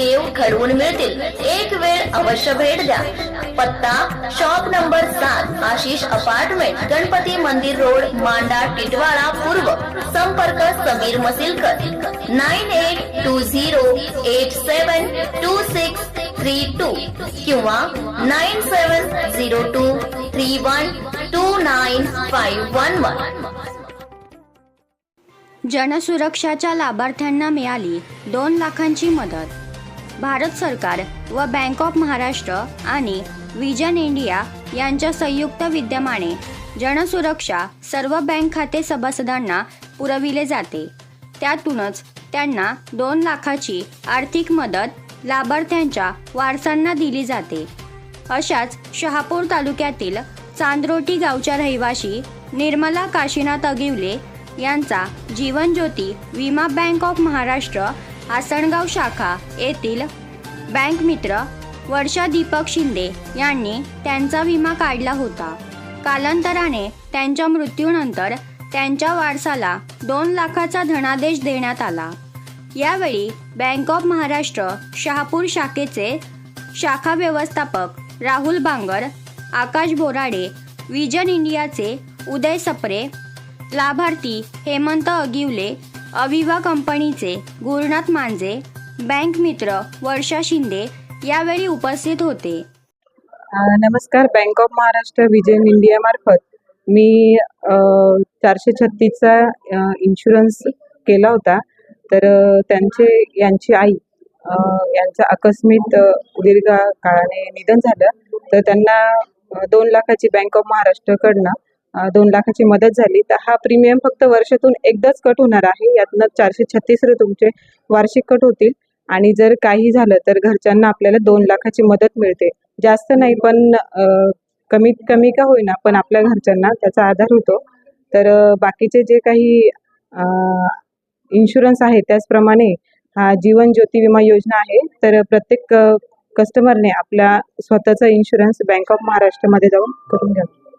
देव घडवून मिळतील. एक वेळ अवश्य भेट द्या. पत्ता शॉप नंबर सात आशिष अपार्टमेंट गणपती मंदिर रोड मांडा टिटवाळा पूर्व. संपर्क Sameer Masilkar. Nine eight two zero eight seven two six three two किंवा nine seven zero two three one two nine five one one. जनसुरक्षाच्या लाभार्थ्यांना मिळाली दोन लाखांची मदत. भारत सरकार व बँक ऑफ महाराष्ट्र आणि विजन इंडिया यांच्या संयुक्त विद्यमाने जनसुरक्षा सर्व बँक खाते सभासदांना पुरविले जाते. त्यातूनच त्यांना दोन लाखाची आर्थिक मदत लाभार्थ्यांच्या वारसांना दिली जाते. अशाच शहापूर तालुक्यातील चांदरोटी गावच्या रहिवाशी निर्मला काशीनाथ अगिवले यांचा जीवन ज्योती विमा बँक ऑफ महाराष्ट्र आसणगाव शाखा येथील बँक मित्र वर्षा दीपक शिंदे यांनी त्यांचा विमा काढला होता. कालांतराने त्यांच्या मृत्यूनंतर त्यांच्या वारसाला दोन लाखाचा धनादेश देण्यात आला. यावेळी बँक ऑफ महाराष्ट्र शहापूर शाखेचे शाखा व्यवस्थापक राहुल बांगर आकाश बोराडे विजन इंडियाचे उदय सप्रे लाभार्थी हेमंत अगिवले अविवा कंपनीचे गुरुनाथ मांजे बँक मित्र वर्षा शिंदे यावेळी उपस्थित होते. नमस्कार bank of Maharashtra Vijay India मार्फत मी चारशे छत्तीसचा इन्शुरन्स केला होता. तर त्यांचे यांची आई यांचं आकस्मित दीर्घ काळाने निधन झालं. तर त्यांना दोन लाखाची बँक ऑफ महाराष्ट्रकडनं दोन लाखाची मदत झाली. तर हा प्रीमियम फक्त वर्षातून एकदाच कट होणार आहे. यातनं चारशे छत्तीस तुमचे वार्षिक कट होतील. आणि जर काही झालं तर घरच्यांना आपल्याला दोन लाखाची मदत मिळते. जास्त नाही पण कमीत कमी का होईना पण आपल्या घरच्यांना त्याचा आधार होतो. तर बाकीचे जे काही इन्शुरन्स आहे त्याचप्रमाणे हा जीवन ज्योती विमा योजना आहे. तर प्रत्येक कस्टमरने आपला स्वतःचा इन्शुरन्स बँक ऑफ महाराष्ट्रामध्ये जाऊन करून घ्यावा.